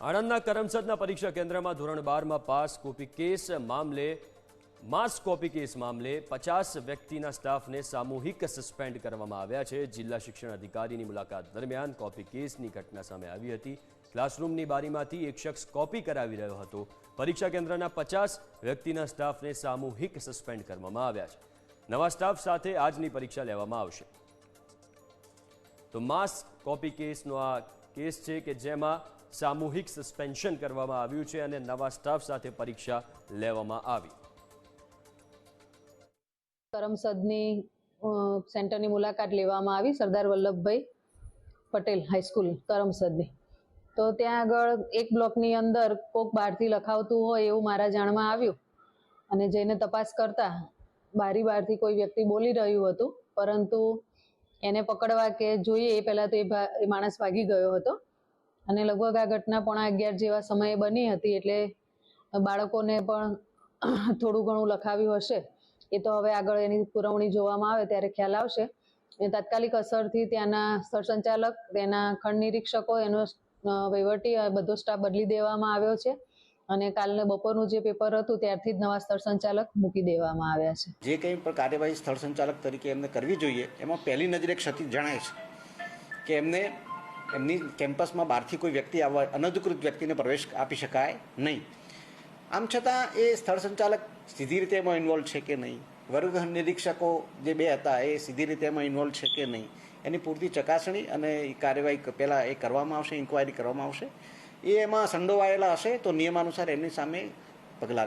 આણંદના કરમસદના પરીક્ષા કેન્દ્રમાં ધોરણ બારમાં પાસ કોપી કેસ મામલે, માસ કોપી કેસ મામલે પચાસ વ્યક્તિના સ્ટાફને સામૂહિક સસ્પેન્ડ કરવામાં આવ્યા છે. જિલ્લા શિક્ષણ અધિકારીની મુલાકાત દરમિયાન કોપી કેસની ઘટના સામે આવી હતી. ક્લાસરૂમની બારીમાંથી એક શખ્સ કોપી કરાવી રહ્યો હતો. પરીક્ષા કેન્દ્રના પચાસ વ્યક્તિના સ્ટાફને સામૂહિક સસ્પેન્ડ કરવામાં આવ્યા છે. નવા સ્ટાફ સાથે આજની પરીક્ષા લેવામાં આવશે. તો માસ કોપી કેસનો આ કેસ છે કે જેમાં સામૂહિક સસ્પેન્શન કરવામાં આવ્યું છે અને નવા સ્ટાફ સાથે પરીક્ષા લેવામાં આવી. કરમસદની સેન્ટરની મુલાકાત લેવામાં આવી સરદાર વલ્લભભાઈ પટેલ હાઈસ્કૂલ કરમસદની. તો ત્યાં આગળ એક બ્લોકની અંદર કોક બહારથી લખાવતું હોય એવું મારા જાણમાં આવ્યું. અને જઈને તપાસ કરતા બારી બહારથી કોઈ વ્યક્તિ બોલી રહ્યું હતું, પરંતુ એને પકડવા કે જોઈએ એ પહેલાં તો એ માણસ ભાગી ગયો હતો. અને લગભગ આ ઘટના પોણા અગિયાર જેવા સમયે બની હતી એટલે બાળકોને પણ થોડું ઘણું લખાવ્યું હશે. એ તો હવે આગળ એની પુરવણી જોવામાં આવે ત્યારે ખ્યાલ આવશે. એ તાત્કાલિક અસરથી ત્યાંના સ્થળ સંચાલક તેના ખંડ નિરીક્ષકો, એનો વહીવટી બધો સ્ટાફ બદલી દેવામાં આવ્યો છે. અને કાલને બપોરનું જે પેપર હતું ત્યારથી જ નવા સ્થળ સંચાલક મૂકી દેવામાં આવ્યા છે. જે કંઈ પણ કાર્યવાહી સ્થળ સંચાલક તરીકે એમને કરવી જોઈએ, એમાં પહેલી નજરે ક્ષતિ જણાય છે કે એમને એમની કેમ્પસમાં બહારથી કોઈ વ્યક્તિ આવવા, અનધિકૃત વ્યક્તિને પ્રવેશ આપી શકાય નહીં. આમ છતાં એ સ્થળ સંચાલક સીધી રીતે એમાં ઇન્વોલ્વ છે કે નહીં? વર્ગ નિરીક્ષકો જે બે હતા એ સીધી રીતે એમાં ઇન્વોલ્વ છે કે નહીં? એની પૂરતી ચકાસણી અને કાર્યવાહી પહેલાં એ કરવામાં આવશે ઇન્ક્વાયરી કરવામાં આવશે. એ એમાં સંડોવાયેલા હશે તો નિયમાનુસાર એમની સામે પગલાં લેવા